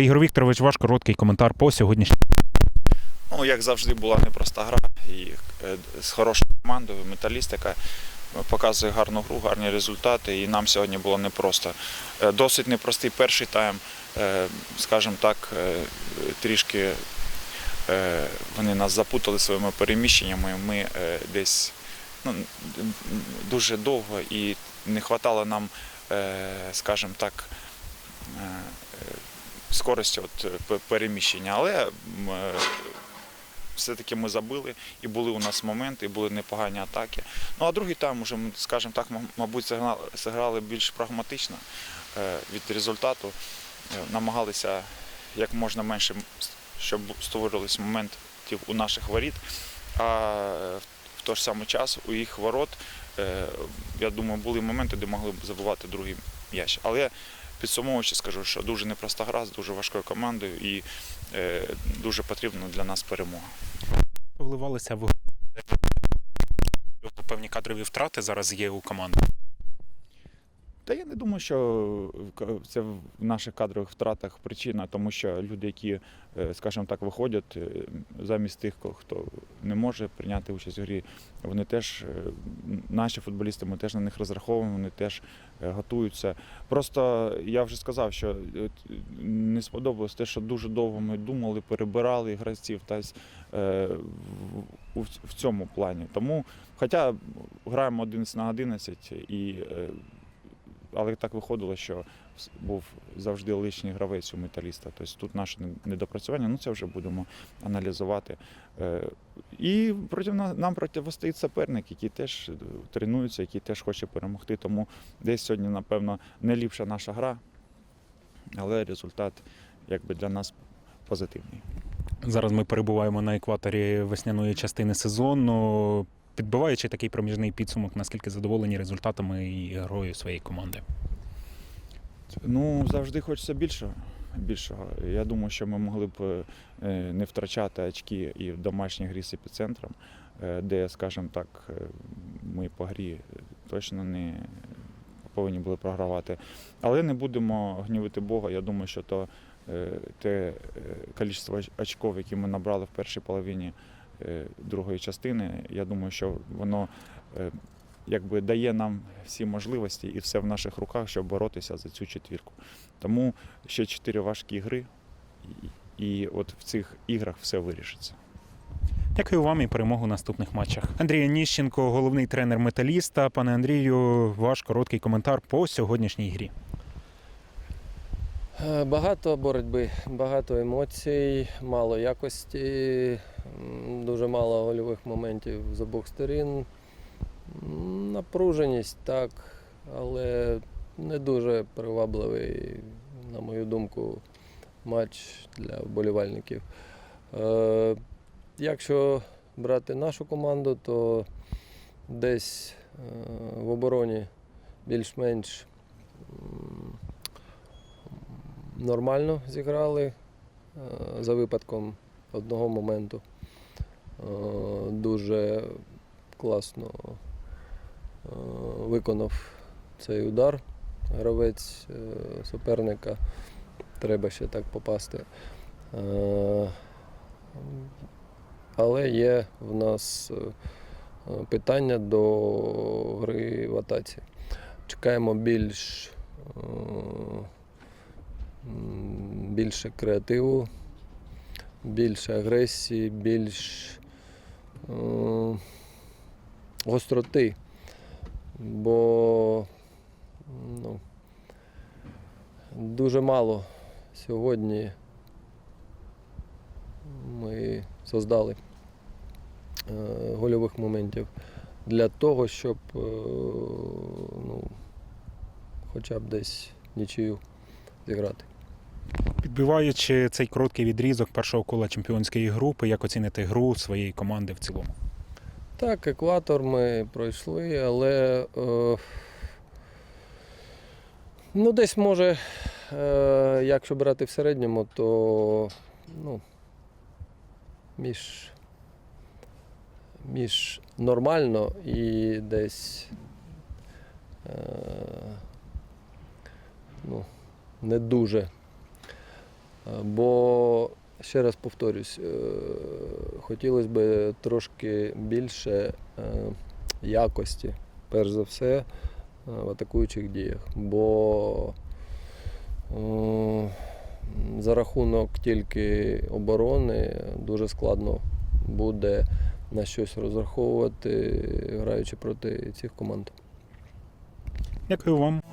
Ігор Вікторович, ваш короткий коментар по сьогоднішній. Ну, як завжди, була непроста гра і е, з хорошою командою, металіст, яка показує гарну гру, гарні результати. І нам сьогодні було непросто. Е, Досить непростий перший тайм, е, скажімо так, е, трішки е, вони нас запутали своїми переміщеннями. Ми е, десь ну, дуже довго і не вистачало нам, е, скажімо так, е, е, скорості от, е, переміщення. Але е, все-таки ми забили, і були у нас моменти, і були непогані атаки. Ну а другий тайм уже, скажімо так, мабуть, зіграли більш прагматично е, від результату. Намагалися як можна менше, щоб створювалися моментів у наших воріт. А в той ж самий час у їх ворот, я думаю, були моменти, де могли б забувати другий м'яч. Але підсумовуючи, скажу, що дуже непроста гра з дуже важкою командою і е, дуже потрібна для нас перемога. Вливалися в певні кадрові втрати зараз є у команди. Та я не думаю, що це в наших кадрових втратах причина, тому що люди, які, е, скажімо так, виходять е, замість тих, хто не може прийняти участь в грі, вони теж, е, наші футболісти, ми теж на них розраховуємо, вони теж готуються. Просто я вже сказав, що не сподобалось те, що дуже довго ми думали, перебирали гравців та в цьому плані. Тому, хоча граємо 11 на 11 і. Але так виходило, що був завжди лишній гравець у металіста. Тобто тут наше недопрацювання, ну це вже будемо аналізувати. Е, І проти нам протистоїть суперник, який теж е, тренується, який теж хоче перемогти. Тому десь сьогодні, напевно, не ліпша наша гра, але результат якби для нас позитивний. Зараз ми перебуваємо на екваторі весняної частини сезону. Підбиваючи такий проміжний підсумок, наскільки задоволені результатами і грою своєї команди. Ну, завжди хочеться більшого. більшого. Я думаю, що ми могли б е, не втрачати очки і в домашній грі з епіцентром, е, де, скажімо так, е, ми по грі точно не повинні були програвати. Але не будемо гнівити Бога. Я думаю, що то те кількість оч- очків, які ми набрали в першій половині другої частини, я думаю, що воно е, якби дає нам всі можливості і все в наших руках, щоб боротися за цю четвірку. Тому ще чотири важкі гри, і от в цих іграх все вирішиться. Дякую вам і перемогу в наступних матчах. Андрій Ніщенко, головний тренер металіста. Пане Андрію, ваш короткий коментар по сьогоднішній грі. Е, Багато боротьби, багато емоцій, мало якості, дуже мало гольових моментів з обох сторін. Напруженість так, але не дуже привабливий, на мою думку, матч для вболівальників. Е, Якщо брати нашу команду, то десь е, в обороні більш-менш нормально зіграли е, за випадком одного моменту. Е, Дуже класно е, виконав цей удар. Гравець суперника. Треба ще так попасти. Але є в нас питання до гри в атаці. Чекаємо більш більше креативу, більше агресії, більш е, гостроти. Бо ну, дуже мало сьогодні ми создали е, гольових моментів для того, щоб е, ну, хоча б десь нічию зіграти. Підбиваючи цей короткий відрізок першого кола чемпіонської групи, як оцінити гру своєї команди в цілому? Так, екватор ми пройшли, але е, ну, десь може, е, якщо брати в середньому, то ну, між, між нормально і десь е, ну, не дуже. Бо, ще раз повторюсь, е, хотілося б трошки більше е, якості, перш за все, е, в атакуючих діях. Бо за рахунок тільки оборони дуже складно буде на щось розраховувати, граючи проти цих команд. Дякую вам.